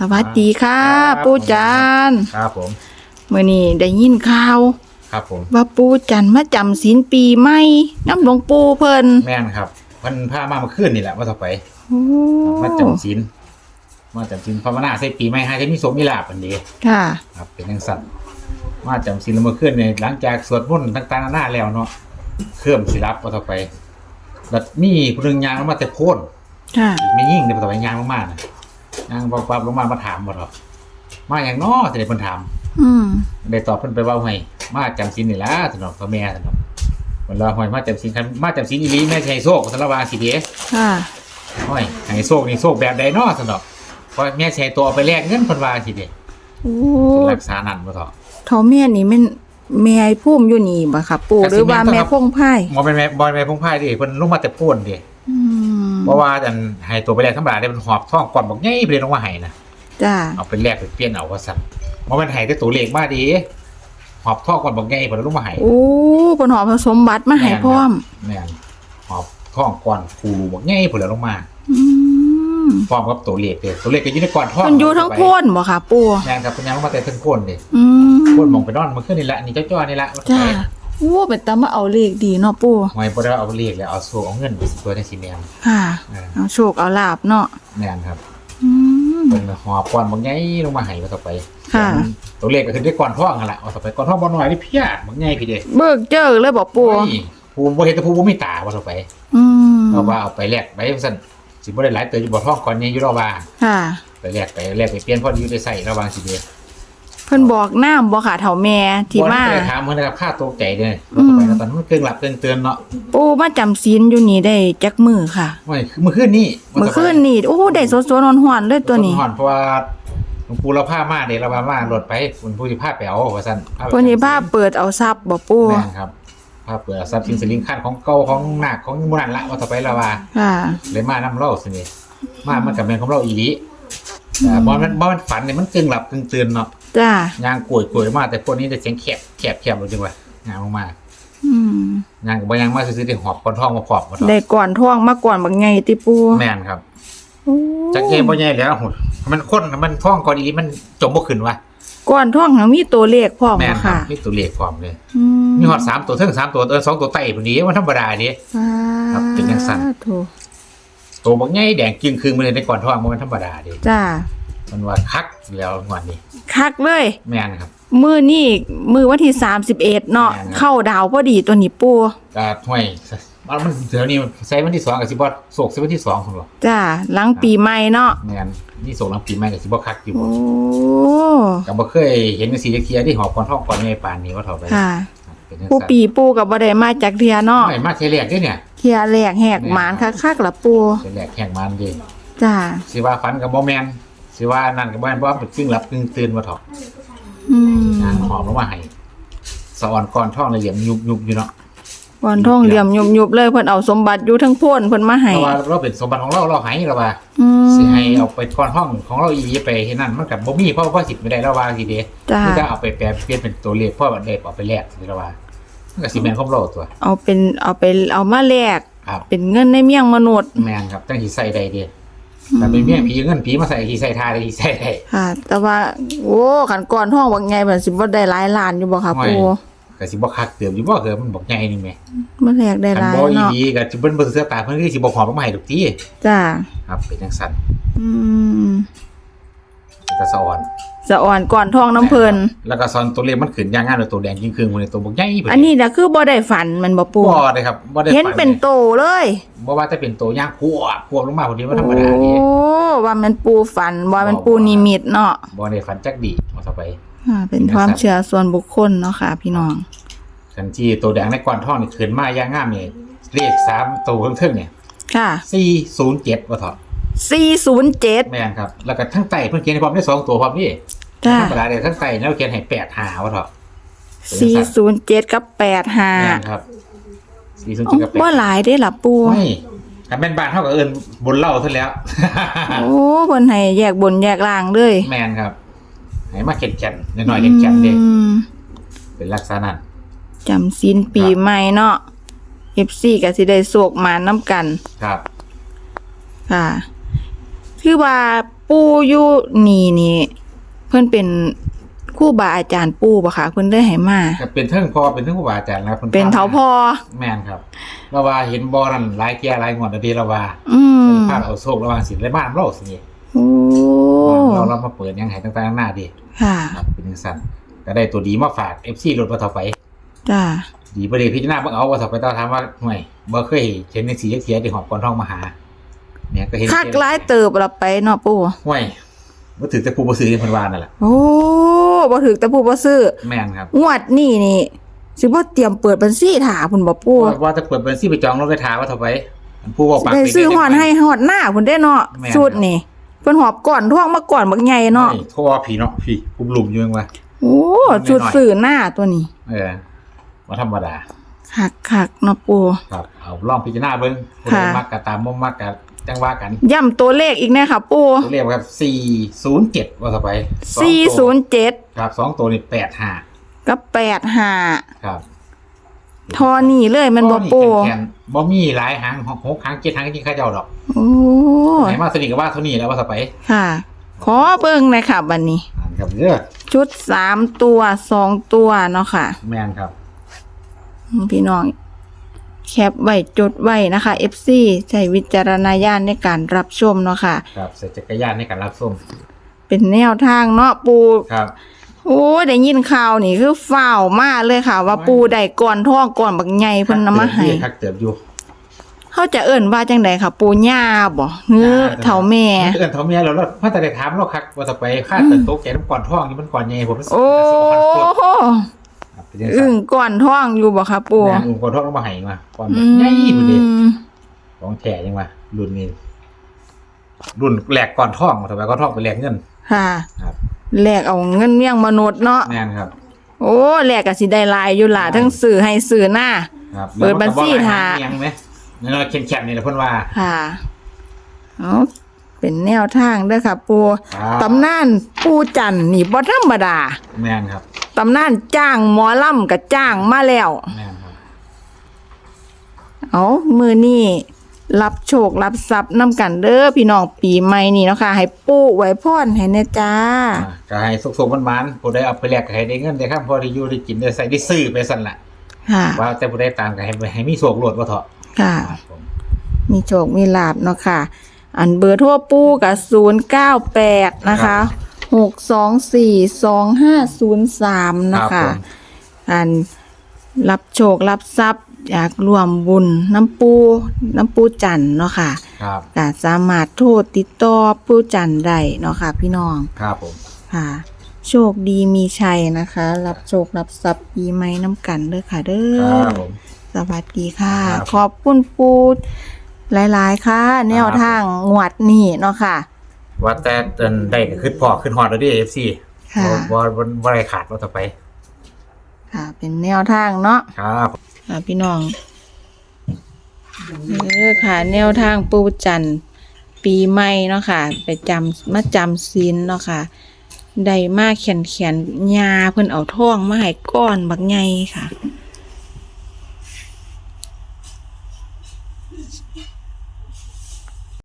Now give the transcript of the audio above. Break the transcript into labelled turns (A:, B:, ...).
A: สวัสดีค่ะปูจัน
B: ครับผม
A: เมื่อนี้ได้ยินข่าว
B: ครับผม
A: ว่าปูจันมาจำศีลปีใหม่น้ำหลวงปู่เพิ่น
B: แม่นครับมันพามาเมื่อคืนนี่แหละว่าต่อไป
A: โอ้
B: มาจำศีล มาจำศีลภาวนาใส่ปีใหม่ให้ได้มีสมมีลาบอันนี้
A: ค่ะ
B: ครับเป็นจังสั่นมาจำศีลแล้วเมื่อคืนเนี่ยหลังจากสวดมนต์ต่างๆนานาแล้วเนาะเคลื่อมสิรับว่าต่อไปแล้วมีผู้หนึงยางลงมาแต่โพ่น
A: ค่ะ
B: อีกไม่ยิ่งเดี๋ยวต่อไปยางลงมานะยางปั๊บปั๊บลงมามาถามบ่เถอะมาอย่างน้อแต่เด็กคนถาม
A: อืม
B: ได้ตอบเพิ่นไปว่าไงมาจำศีลนี่ล่ะสนองพ่อแม่สนองเวลาหอยมาจำศีลคันมาจำศีลอีหลีแม่สิให้โชคสารวาสิเด้
A: ค่ะ
B: หอยให้โชคนี่โชคแบบใดเนาะสนอง เพราะแม่สิให้ตัวเอาไปแลกเงินเพิ่นว่าสิเด้
A: โอ้
B: เป็นรักษานั่นบ่เถาะ
A: เท่าแม่นี่แม่นแม่ไอ้พุ่มอยู่นี่บ่ค่ะปู่
B: ก็สิ
A: หรือว่า
B: แม่
A: แม่
B: นครับ
A: พงไพ่
B: บ่เป็นแม่บ่เป็นแม่พงพายดิเพิ่นลงมาแต่โพ่นดิ
A: อืม
B: เพราะว่าอันให้ตัวไปแลกธรรมดาได้มันหอบท้องก่อนบอกใหญ่ไปเลยลงมาให้นะ
A: จ้า
B: เอาไปแลกไปเปลี่ยนเอาว่าซั่นบ่แม่นให้แต่ตัวเลขมาดิหอบท้องก่อนบอกใหญ่เพิ่นลงมาให้
A: โอ้เพิ่นหอบผสมบัติมาให้พร้อม
B: แม่นหอบท้องก่อนคูรูบอกใหญ่เพิ่นเลยลงมา
A: อืม
B: พร้อมกับตัวเลขเด้ตัวเลขก็อยู่ในก่อนท้อง
A: เพิ่นอยู่ทั้งโพ่นบ่ค่ะปู่
B: แม่นครับเพิ่นยังลงมาแต่ทั้งโพ่นเด้
A: อืม
B: โพ่นมองไปนอนเมื่อคืนนี่แหละนี่จ้อๆนี่แหละ
A: จ้าโอ้เป็นตามาเอาเลขดีเนาะปู่
B: หอยบ่ได้เอาเลขแล้วเอาโซ่เอาเงินไปสิตัวในสิแม่น
A: ค่ะ
B: เออ
A: เอาโชคเอาลาบเนาะ
B: แม่นครับ
A: อืม
B: เพิ่นหอบก่อนบอกใหญ่ลงมาให้ว่าต่อไป
A: ค่ะ
B: ตัวเลขก็คือได้ก่อนท้องนั่นแหละเอาต่อไปก่อนท้องบ่น้อยนี่เพี้ยบอกใหญ่พี่เด้
A: เบิกเจอเลยบอกปู
B: โอ้ยภูมิบ่เห็นแต่ภูมิบ่มีตาว่าต่อไป
A: อืม
B: เอาว่าเอาไปแลกไปซั่น สิบ่ได้หลายเติบอยู่บ่ท้องก่อนนี้อยู่รอว่า
A: ค่ะ
B: ไปแลกไปแลกไปเปลี่ยนพอดีอยู่ได้ใส่ระหว่างสิเด้
A: เพิ่นบอกน้ำบ่ค่ะเถ่าแม่ที่มา
B: บ่ได้ถามเพิ่นนะครับค่าตกใจเด้ว่าต่อไปแล้วตอนนั้นมันเกินหลับเกินเตือนเนาะ
A: ปูมาจำศีลอยู่นี่ได้จักมือค่ะ
B: โอ้ยคือมื้อคืนนี้
A: เมื่อคืนนี่โอ้ได้สดๆร้อนๆเลยตัวนี้
B: ต้หอนเพราะว่าหลวงปู่เราพามาเด้เราพามารถไปคุณผู้ที่พาไปเอาว่าซั่นพาไป
A: เพิ่นนี่ภาพเปิดเอาทรัพย์บ่ปู
B: แม่นครับ พาเปิดทรัพย์สินสลิงคันของเก่าของหนักของหมู่นั่นละว่าต่อไปและว่า
A: ค่ะ
B: เลยมานํเราสินี่มามันกับแม่นของเราอีหลีแต่บ่มันบ่มันฝันนี่มันกึ่งหลับกึ่งตื่นเนาะ
A: จ้า ยา
B: งกวยกวยมาแต่พวกนี้ได้เสียงแคบแคบแคบเลยจังว่ายางลงมา
A: อืม
B: ยางก็บ่ยางมาซื่อๆได้หอบก้อนทองมาพร้อมบ่ดอก
A: ได้ก่อนท่วงมาก่อนบักไงติปู
B: แม่นครับ
A: โอ้
B: จักเกมบ่ใหญ่แล้วหุ่นมันคนมันท้องก่อนอีหลีมันจมบ่ขึ้นว่ะ
A: ก่อนท่วงมีตัวเลขพร้อม
B: แม่
A: บ่
B: นครั
A: ค่ะ
B: บมีตัวเลขพร้อมเลย
A: อื
B: มี ฮอดสามตัวเทิงสามตัวเออสองตัวไต่พุ่นนี้มันธรรมดาเด้ครับเป็นจังซั่น
A: สาธุ
B: ตัวบักใหญ่แดงจึงครึ่งมาเลยในก่อนท้องบ่แมันธรรมดาเด้
A: จ้า
B: มันว่าคักแล้วงวดนี้
A: คักเลย
B: แม่นครับ
A: มือนี่มือวันที่ 31 เนาะ
B: แม่นครับ
A: เข้าดาวพอดีตัวนี้ปู
B: ก็ห้วยมันมันเดี๋ยวนี้ใส่วันที่สองกับสิบ่โศกใส่วันที่สองพุ่นบ่
A: จ้าหลังปีใหม่เนาะ
B: แม่นนี่โศกหลังปีใหม่ก็สิบ่คักอยู่
A: โอ้
B: บ่ก็บ่เคยเห็นจังซี่จักเที่ยที่หอบก่อนท้องก่อนใหญ่ปานนี้ว่าเท่าไป
A: ค่ะ
B: เป็นจัง
A: ปู
B: ซั่น
A: ปีปูกับบ่ได้มาจากเทียเนาะ
B: ไม่มาเทยแรกเด้เนี่ย
A: เทียแรกแหกหมานคักๆละปู
B: เทยแรกแข่งมันเด้
A: จ้า
B: สิว่าฝันก็บ่แม่นสิว่านั่นก็บ่แม่นเพราะว่าเป็นกึ่งหลับกึ่งตื่นว่าเถาะ
A: อืม
B: นางหอบลงมาให้สะออนก่อนท้องเลยเหลี่ยมยุบๆอยู่เนาะ
A: ก่อนท่องเหลี่ยมยุบๆเลยเพิ่นเอาสมบัติอยู่ทั้งโพ่นเพิ่นมาให้
B: เพราะว่าเราเป็นสมบัติของเราเราให้เราว่า
A: อืม
B: สิให้เอาไปก่อนห้องของเราอีหลีไปเฮ็ดนั่นมันก็บ่มีเพราะว่าสิทธิ์ไม่ได้เราว่าสิเด้
A: จ้า
B: มันก็เอาไปแปลเปลี่ยนเป็นตัวเลขเพราะว่าได้เอาไปแลกสิเราว่ามันก็สิแม่นของเราตัว
A: เอาเป็นเอาไปเอามาแลก
B: ครับ
A: เป็นเงินในเมียงมนุษย์
B: แม่นครับจังสิใส่ได้เด้แต่เป็นเมียผีเงินผีมาใส่สิใส่ทาได้สิใส่ได้
A: ค่ะ แต่ว่า โอ้ขันก่อนท่องว่าไงเพิ่นสิบ่ได้หลายล้านอยู่บ่ค่ะปู
B: ก็สิบ่คักเติมอยู่บ่คือมันบอกใหญ่นึงแหม
A: มาแลกได้
B: คั
A: ห
B: น
A: ลาย
B: บ่อี
A: เนาะ
B: หลีก็สิเบิ่นเบิ่งเสื้อตาเพิ่นคือสิบ่หอบลงมาให้ดอกติ
A: จ้า
B: ครับ เป็นจังซั่น
A: อืม
B: ก็สะออน
A: สะอ่อนก่อนท่องน้ำเพิ่น
B: แล้วก็สอนตัวเลขมันขึ้นอย่างงานเลยตัวแดงยิ่งครึ่งมันเลยตัวบอกใหญ่เพิ่
A: อันนี้น่ะคือบ่ได้ฝันมันบ่ปู
B: บ่ได้ครับบ่ได้
A: เห็น
B: ฝั
A: เป็นโตเลย
B: บ่ว่าจะเป็นตัวย่างขวบขวบลงมาพอดีว่าธรรม
A: โอ้
B: ดานี่
A: ว่ามันปูฝันว่ามันปูนิมิตเนาะ
B: บ่ได้ฝันจักดีเอาซะไป
A: อ่าเป็นความเชื่อส่วนบุคคลเนาะค่ะ พี่น้อง
B: คันที่ตัวแดงในก้อนทองนี่ขึ้นมาอย่างงามนี่เลข3ตัวเทิงๆเนี่ย
A: ค่ะ
B: 407ว่าเถาะ
A: 407
B: แม่นครับ แล้วก็ทั้งไตเพิ่นเขียนให้พร้อมได้สองตัวพร้อมนี่
A: จ้า
B: ธรรมดาเด้ทั้งไตแล้วเขียนให้85ว่าเถาะ
A: 407กับ
B: แม่น
A: 85
B: ครับ
A: อ๋
B: 407กับ
A: อบ่หลายเด้ล่ะปู
B: 8ไม่ถ้าแม่นบ้านเฮาก็เอิ้นบนเหล้าซะแล้ว
A: โอ้เพิ่นให้แยกบนแยกล่างเลย
B: แมนครับ ให้ให้มาเข็นแข็นๆน้อยๆเข็นแข็นๆเด้
A: อืม
B: เป็นลักษณะนั้น
A: จำศีลปีใหม่เนาะ FC ก็สิได้โศกมาน้ำกัน
B: ครับ
A: ค่ะ คือว่าปู่อยู่นี่นี่ เพิ่นเป็นครู่บาอาจารย์ปู่บ่คะเพิ่นได้ให้มา
B: ก็เป็นเทิงพอเป็นเทิงครูบาอาจารย์นะครับ
A: เป็นเถาพอ
B: แม่นครับเราว่าเห็นบ่อนั่นหลายแก่หลายงวดแล้วดีเราว่า
A: อืม
B: พาเอาโชคระหว่างสินและบ้านเราสิ
A: โอ้
B: เราเรามาเปิดยังไงต่างๆหน้าดี
A: ค่ะ
B: ครับเป็นจังซั่นก็ได้ตัวดีมาฝาก FC รถบ่ต่อไป
A: จ้า
B: ดีบ่ได้พิจารณาเบิ่งเอาว่าต่อไปต้องถามว่าห่วยบ่เคยเห็นในสีจักเทียที่หอบก่อนทองมาหา เนี่ยก็เห็น
A: คักหลายเติบละไปเนาะปู่
B: ห่วยบ่ถือแต่ผู้บ่ซื้อเพิ่นว่านั่นแหละ
A: โอ้บ่ถึกแต่ปู่บ่ซื้อ
B: แม่นครับ
A: งวดนี้นี่ สิบ่เตรียมเปิดบัญชีถาพุ่นบ่ปู่
B: ว่าว่าจะเปิดบัญชีไปจองรถไปถามว่าต่อไปอันผู้บอกปาก
A: ได้
B: เป็น
A: ซื้อฮอด
B: ได้
A: ให้ฮอดหน้าพุ่นได้เนาะ
B: แม่น
A: สุดนี่ เพิ่นหอบก่อนท่วงมาก่อนบักใหญ่เนาะ
B: ฮ้ยโทรว่าผีเนาะพี่กุมหลุมอยู่ยังวะ
A: โอ้สุดสื่อหน้าตัวนี้
B: เออบ่ธรรมดา
A: คักคักๆเนาะปู่
B: ครับเอาลองพิจารณาเบิ่งผู้ใด
A: ค่ะ
B: มักก็ตามบ่มักก็จังว่ากัน
A: ย้ำตัวเลขอีกแน่ค่ะปู่
B: ตัวเลขครับ407ว่าต่อไปสองตัว
A: 407
B: ครับสองตัวนี่85
A: กับ85
B: ครับ
A: ทอนี่เลยแมันบ่ปู่
B: แข็งๆบ่มีหลายหางหกหางเจ็ดหางจริงๆข้าเจ้าดอก
A: โอ้
B: ไหนมาสนิทกับว่าเท่านี้แล้วว่าต่อไป
A: ค่ะ ขอเบิ่งหน่อยค่ะบัดนี้
B: อ่านครับเด้อ
A: ชุดสามตัวสองตัวเนาะค่ะ
B: แม่นครับ
A: พี่น้อง แคปไว้จดไว้นะคะ FC ใช้วิจารณญาณในการรับชมเนาะค่ะ
B: ครับใส่จักรยานในการรับส้ม
A: เป็นแนวทางเนาะปู
B: ครับ
A: โอ้ยได้ยินข่าวนี่คือฝ้าวมากเลยค่ะ ว่าปูได้ก่อนท่องก่อนบักใหญ่เพิ่นนำมาให้
B: คักเติบอยู่
A: เขาจะเอิ่นว่าจังใดค่ะ ปูย่าบ่เฮือเฒ่าแม่
B: เอิ้นเท่าแม่แล้วแล้วพ่อแต่ได้ถามเราคักว่าต่อไปค่าเติบโตแกน้ำก่อนท้องนี่มันก่อนใหญ่ผม
A: โอ้
B: โหครับเป็นจัง
A: อึ้
B: ซั่
A: ง
B: น
A: ก่อนท่องอยู่บ่ค่ะปู
B: แม่อุ้มก่อนท้องลงมาให้มาก่อน
A: อื
B: ใหญ่พุ่นเด้
A: ม
B: ของแท้จังว่ารุ่นนี้รุ่นแหลกก่อนท้องต่อไปก่อนท้องไปแหลกเงิน
A: ค่ะ
B: ครับ
A: แลกเอาเงินเมี่ยงมนุษย์เนาะ
B: แม่นครับ
A: โอ้แลกก็สิได้หลายอยู่ล่ะทั้งสื่อให้สื่อหน้า
B: ครับ
A: เปิดบัญชีหา
B: เลี้ยงไหมนี่เราแข็งๆนี่แหละเพิ่นว่า
A: ค่ะเอาเป็นแนวทางเด้อค่ะ ปู
B: ครับ
A: ตำนานปูจันทร์นี่บ่ธรรมดา
B: แม่นครับ
A: ตำนานจ้างหมอลำกับจ้างมาแล้ว
B: แม่นครับ
A: เอามือนี่ รับโชครับทรัพย์นำกันเด้อพี่น้องปีใหม่นี่เนาะค่ะ ให้ปู่ไว้พรให้แน่จ้า
B: อ่าก็ให้สุกๆมันๆผู้ใดเอาไปแลกก็ให้ได้เงินได้ครับพอได้อยู่ได้กินได้ใส่ได้ซื้อไปสั่นล่ะ
A: ค่ะ
B: ว่าแต่ผู้ใดตามก็ให้ให้มีโชคโลดว่าเถาะ
A: ค่ะ
B: ครับผม
A: มีโชคมีลาบเนาะค่ะ อันเบอร์โทั่วปู่กับศูนย์เก้าแปดนะคะหกสองสี่สองห้าศูนย์สามเนาะ
B: รับ
A: ค่ะ
B: ผม
A: อันรับโชครับทรัพย์ อยากรวมบุญน้ำปูน้ำปูจันทร์เนาะค่ะ
B: ครับ
A: ก็สามารถโทรติดต่อปูจันทร์ได้เนาะค่ะ พี่น้อง
B: ครับผม
A: ค่ะ โชคดีมีชัยนะคะ รับโชครับทรัพย์ปีใหม่น้ำกันเด้อค่ะเด้
B: ค
A: อ
B: รับผม
A: สวัสดีค่ะ
B: ครับ
A: ขอบคุณปูหลายๆค่ะ แนวทางงวดนี่เนาะค่ะ
B: ว่าแต่เดินได้ก็ขึ้นพอขึ้นฮอดแล้วดิ FC
A: ค่ะ
B: บ่บ่บ่ได้ขาดว่าต่อไป
A: ค่ะ เป็นแนวทางเนาะ
B: ครับ
A: ค่ะพี่น้องเออค่ะ แนวทางปูจันทร์ปีใหม่เนาะค่ะ ไปจำมาจำซีนเนาะค่ะได้มาเขียนเขียนยาเพิ่นเอาท่องมาให้ก้อนบักไงค่ะ